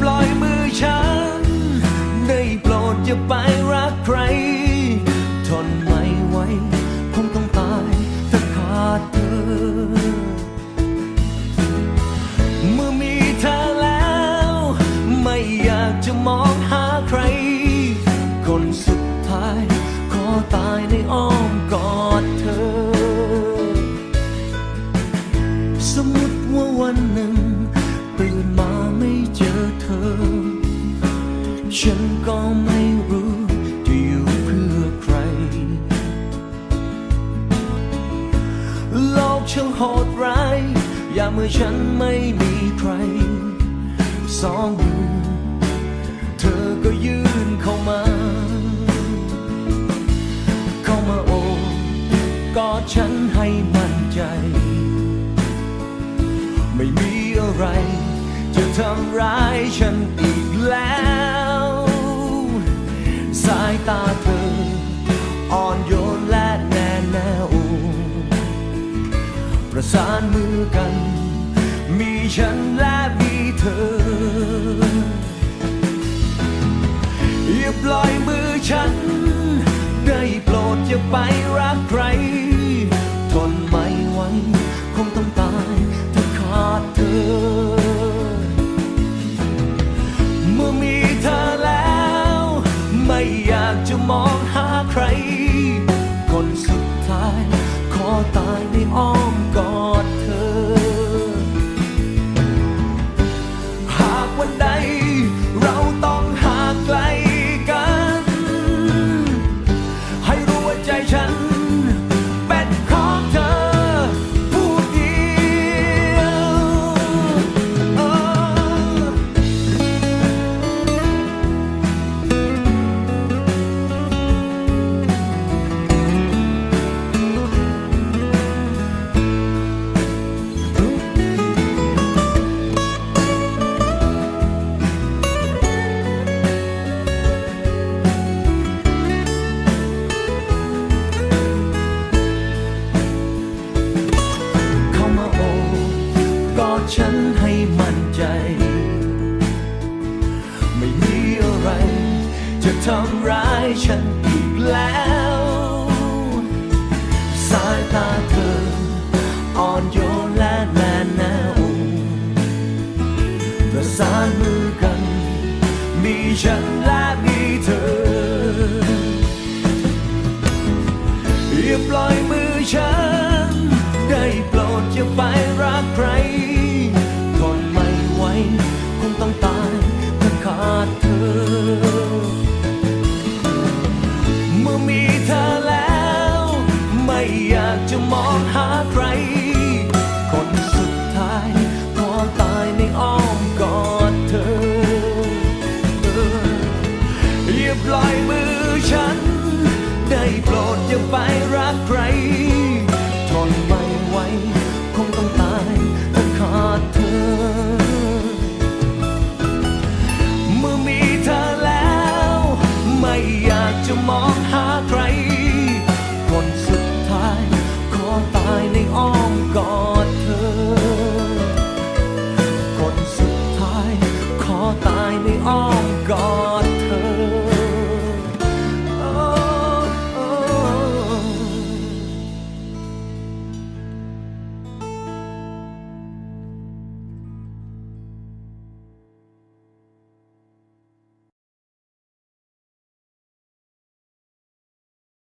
ปล่อยมือฉัน ได้โปรดอย่าไปรักใคร ทนไม่ไหวคงต้องตายถ้าขาดเธอ เมื่อมีเธอแล้ว ไม่อยากจะมองหาใคร คนสุดท้าย ขอตายในอ้อมกอดเธอ สมมติว่าวันหนึ่ง ไม่รู้ จะอยู่เพื่อใคร โลกช่างโหดร้ายอย่าเมื่อฉันไม่มีใครสองมือเธอก็ยื่นเข้ามา เข้ามาโอบกอดฉันให้มั่นใจ ไม่มีอะไร จะทำร้ายฉันอีกแล้ว สายตาเธอ อ่อนโยนและแน่แน่วประสานมือกัน มีฉันและมีเธอ อย่าปล่อยมือฉัน ได้โปรดอย่าไปรักใคร ให้มั่นใจ ไม่มีอะไร จะทำร้ายฉันอีกแล้ว สายตาเธอ อ่อนโยนและแน่แน่วประสานมือกัน มีฉันและมีเธออย่าปล่อยมือฉัน ได้โปรดอย่าไปรักใคร องหาใคร คนสุดท้ายพอตายในอ้อมกอดเธออย่าปล่อยมือฉัน ได้โปรดอย่าไปรักใคร